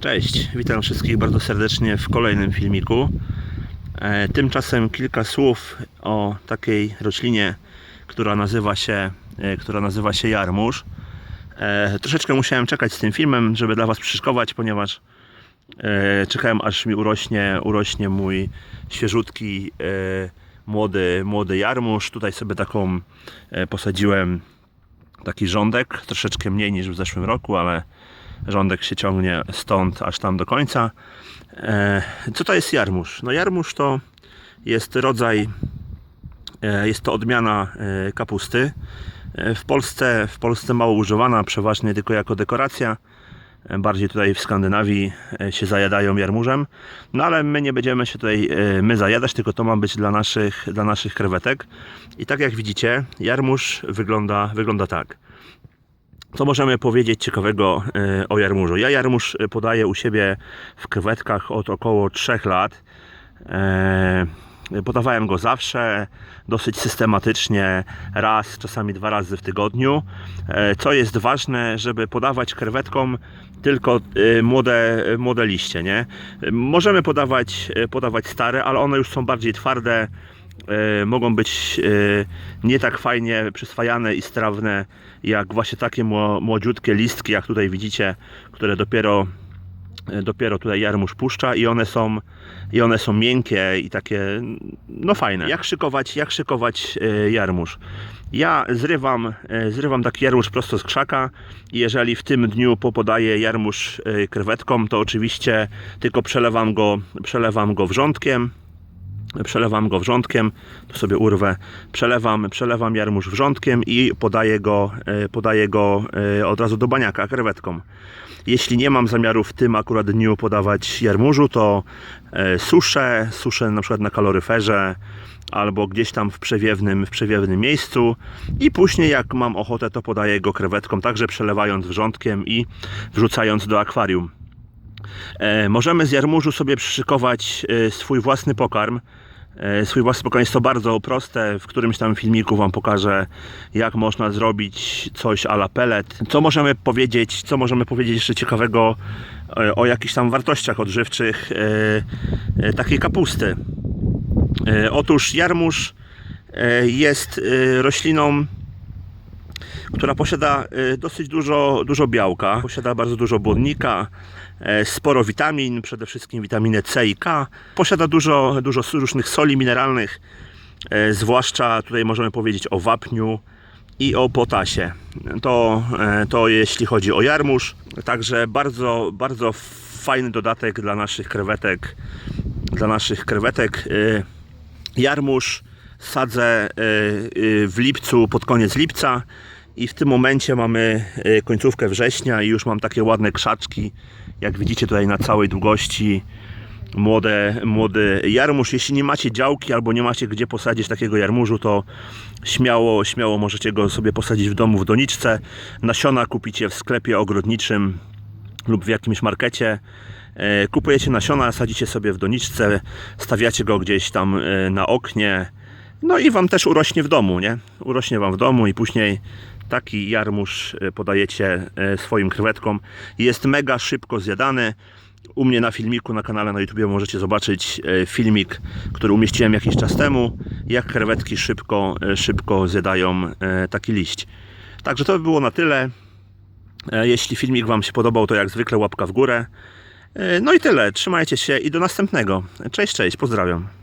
Cześć, witam wszystkich bardzo serdecznie w kolejnym filmiku. E, Tymczasem kilka słów o takiej roślinie, która nazywa się, e, która nazywa się jarmuż. E, Troszeczkę musiałem czekać z tym filmem, żeby dla Was przyszykować, ponieważ czekałem aż mi urośnie, urośnie mój świeżutki młody, młody jarmuż. Tutaj sobie taką posadziłem taki rządek, troszeczkę mniej niż w zeszłym roku, ale rządek się ciągnie stąd aż tam do końca. E, Co to jest jarmuż? No jarmuż to jest rodzaj, e, jest to odmiana e, kapusty. W Polsce, w Polsce mało używana, przeważnie tylko jako dekoracja. Bardziej tutaj w Skandynawii się zajadają jarmużem. No ale my nie będziemy się tutaj my zajadać, tylko to ma być dla naszych, dla naszych krewetek. I tak jak widzicie, jarmuż wygląda, wygląda tak. Co możemy powiedzieć ciekawego e, o jarmużu? Ja jarmuż e, podaję u siebie w krewetkach od około 3 lat. E, Podawałem go zawsze, dosyć systematycznie, raz, czasami dwa razy w tygodniu. Co jest ważne, żeby podawać krewetkom tylko młode, młode liście, nie? Możemy podawać, podawać stare, ale one już są bardziej twarde, e, mogą być e, nie tak fajnie przyswajane i strawne jak właśnie takie mło- młodziutkie listki, jak tutaj widzicie, które dopiero e, dopiero tutaj jarmuż puszcza i one są i one są miękkie i takie no fajne. Jak szykować, jak szykować jarmuż? Ja zrywam, zrywam taki jarmuż prosto z krzaka i jeżeli w tym dniu popodaję jarmuż krewetkom, to oczywiście tylko przelewam go, przelewam go wrzątkiem przelewam go wrzątkiem, tu sobie urwę, przelewam, przelewam jarmuż wrzątkiem i podaję go, e, podaję go e, od razu do baniaka krewetką. Jeśli nie mam zamiaru w tym akurat dniu podawać jarmużu, to e, suszę, suszę na przykład na kaloryferze albo gdzieś tam w przewiewnym, w przewiewnym miejscu i później jak mam ochotę, to podaję go krewetkom, także przelewając wrzątkiem i wrzucając do akwarium. Możemy z jarmużu sobie przyszykować swój własny pokarm. E, Swój własny pokarm jest to bardzo proste. W którymś tam filmiku Wam pokażę, jak można zrobić coś a la pellet. Co możemy powiedzieć, co możemy powiedzieć jeszcze ciekawego e, o jakichś tam wartościach odżywczych e, takiej kapusty. Otóż jarmuż jest rośliną która posiada e, dosyć dużo, dużo białka, posiada bardzo dużo błonnika, e, sporo witamin, przede wszystkim witaminę C i K. Posiada dużo, dużo różnych soli mineralnych, e, zwłaszcza tutaj możemy powiedzieć o wapniu i o potasie. To, e, to jeśli chodzi o jarmuż, także bardzo, bardzo fajny dodatek dla naszych krewetek, dla naszych krewetek. Jarmuż sadzę w lipcu, pod koniec lipca i w tym momencie mamy e, końcówkę września i już mam takie ładne krzaczki, jak widzicie tutaj na całej długości młode, młody jarmuż. Jeśli nie macie działki albo nie macie gdzie posadzić takiego jarmużu, to śmiało, śmiało możecie go sobie posadzić w domu w doniczce. Nasiona kupicie w sklepie ogrodniczym lub w jakimś markecie. E, Kupujecie nasiona, sadzicie sobie w doniczce, stawiacie go gdzieś tam e, na oknie. No i wam też urośnie w domu, nie? Urośnie wam w domu i później taki jarmuż e, podajecie e, swoim krewetkom. Jest mega szybko zjadany. U mnie na filmiku na kanale na YouTube możecie zobaczyć e, filmik, który umieściłem jakiś czas temu, jak krewetki szybko, szybko zjadają taki liść. Także to by było na tyle. Jeśli filmik Wam się podobał, to jak zwykle łapka w górę. No i tyle. Trzymajcie się i do następnego. Cześć, cześć, pozdrawiam.